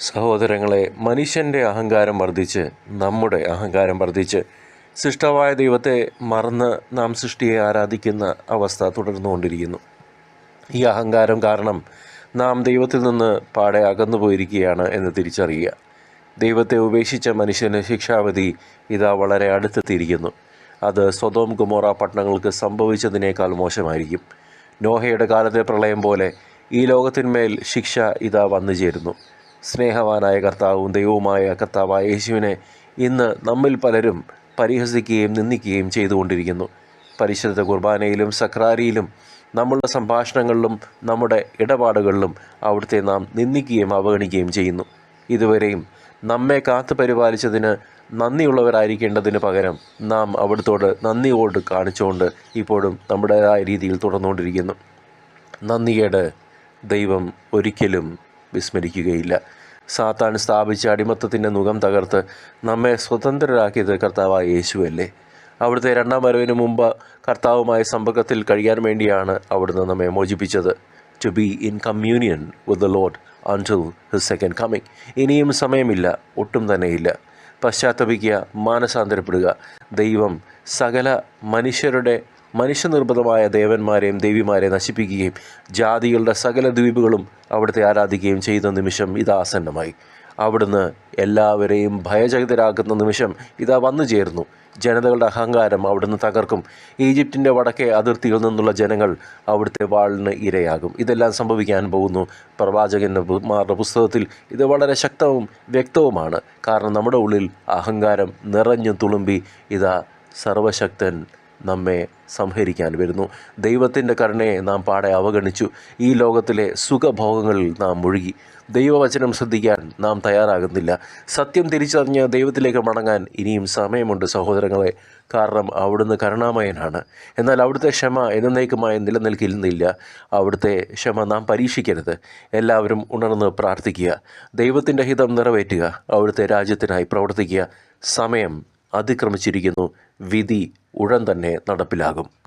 സഹോദരങ്ങളെ മനുഷ്യന്റെ അഹങ്കാരം വർദ്ധിച്ച് നമ്മുടെ അഹങ്കാരം വർദ്ധിച്ച് സൃഷ്ടവായ ദൈവത്തെ മറന്ന് നാം സൃഷ്ടിയെ ആരാധിക്കുന്ന അവസ്ഥ തുടർന്നുകൊണ്ടിരിക്കുന്നു. ഈ അഹങ്കാരം കാരണം നാം ദൈവത്തിൽ നിന്ന് പാടെ അകന്നു പോയിരിക്കുകയാണ് എന്ന് തിരിച്ചറിയുക. ദൈവത്തെ ഉപേക്ഷിച്ച മനുഷ്യന് ശിക്ഷാവധി ഇതാ വളരെ അടുത്തെത്തിയിരിക്കുന്നു. അത് സ്വതോം ഗുമോറ പട്ടണങ്ങൾക്ക് സംഭവിച്ചതിനേക്കാൾ മോശമായിരിക്കും. നോഹയുടെ കാലത്തെ പ്രളയം പോലെ ഈ ലോകത്തിന്മേൽ ശിക്ഷ ഇതാ വന്നു ചേരുന്നു സ്നേഹവാനായ കർത്താവും ദൈവവുമായ കർത്താവായ യേശുവിനെ ഇന്ന് നമ്മിൽ പലരും പരിഹസിക്കുകയും നിന്ദിക്കുകയും ചെയ്തുകൊണ്ടിരിക്കുന്നു. പരിശുദ്ധ കുർബാനയിലും സക്രാരിയിലും നമ്മളുടെ സംഭാഷണങ്ങളിലും നമ്മുടെ ഇടപാടുകളിലും അവിടുത്തെ നാം നിന്ദിക്കുകയും അവഗണിക്കുകയും ചെയ്യുന്നു. ഇതുവരെയും നമ്മെ കാത്തു പരിപാലിച്ചതിന് നന്ദിയുള്ളവരായിരിക്കേണ്ടതിന് പകരം നാം അവിടുത്തോട് നന്ദിയോട് കാണിച്ചുകൊണ്ട് ഇപ്പോഴും നമ്മുടേതായ രീതിയിൽ തുടർന്നുകൊണ്ടിരിക്കുന്നു. നന്ദിയേട് ദൈവം ഒരിക്കലും വിസ്മരിക്കുകയില്ല. സാത്താൻ സ്ഥാപിച്ച അടിമത്തത്തിന്റെ മുഖം തകർത്ത് നമ്മെ സ്വതന്ത്രരാക്കിയത് കർത്താവായ യേശുവല്ലേ. അവിടുത്തെ രണ്ടാം വരവിന് മുമ്പ് കർത്താവുമായ സമ്പർക്കത്തിൽ കഴിയാൻ വേണ്ടിയാണ് അവിടുന്ന് നമ്മെ മോചിപ്പിച്ചത്. To be in communion with the Lord unto his second coming ഇനിയും സമയമില്ല ഒട്ടും തന്നെയില്ല. പശ്ചാത്തപിക്കുക മാനസാന്തരപ്പെടുക. ദൈവം സകല മനുഷ്യരുടെ മനുഷ്യനിർമ്മിതമായ ദേവന്മാരെയും ദേവിമാരെ നശിപ്പിക്കുകയും ജാതികളുടെ സകല ദ്വീപുകളും അവിടുത്തെ ആരാധിക്കുകയും ചെയ്ത നിമിഷം ഇതാസന്നമായി അവിടുന്ന് എല്ലാവരെയും ഭയചകിതരാക്കുന്ന നിമിഷം ഇതാ വന്നു ചേർന്നു ജനതകളുടെ അഹങ്കാരം അവിടുന്ന് തകർക്കും. ഈജിപ്തിന്റെ വടക്കേ അതിർത്തിയിൽ നിന്നുള്ള ജനങ്ങൾ അവിടുത്തെ വാളിന് ഇരയാകും. ഇതെല്ലാം സംഭവിക്കാൻ പോകുന്നു. പ്രവാചകന്റെ മാരുടെ പുസ്തകത്തിൽ ഇത് വളരെ ശക്തവും വ്യക്തവുമാണ്. കാരണം നമ്മുടെ ഉള്ളിൽ അഹങ്കാരം നിറഞ്ഞു തുളുമ്പി ഇതാ സർവശക്തൻ നമ്മെ സംഹരിക്കാൻ വരുന്നു. ദൈവത്തിന്റെ കരുണയെ നാം പാടെ അവഗണിച്ചു. ഈ ലോകത്തിലെ സുഖഭോഗങ്ങളിൽ നാം മുഴുകി. ദൈവവചനം ശ്രദ്ധിക്കാൻ നാം തയ്യാറാകുന്നില്ല. സത്യം തിരിച്ചറിഞ്ഞ് ദൈവത്തിലേക്ക് മടങ്ങാൻ ഇനിയും സമയമുണ്ട് സഹോദരങ്ങളെ. കാരണം അവിടുന്ന് കരുണാമയനാണ്. എന്നാൽ അവിടുത്തെ ക്ഷമ എന്നേക്കുമായി നിലനിൽക്കുന്നില്ല. അവിടുത്തെ ക്ഷമ നാം പരീക്ഷിക്കരുത്. എല്ലാവരും ഉണർന്ന് പ്രാർത്ഥിക്കുക. ദൈവത്തിന്റെ ഹിതം നിറവേറ്റുക. അവിടുത്തെ രാജ്യത്തിനായി പ്രവർത്തിക്കുക. സമയം അതിക്രമിച്ചിരിക്കുന്നു. വിധി ഉടൻ തന്നെ നടപ്പിലാകും.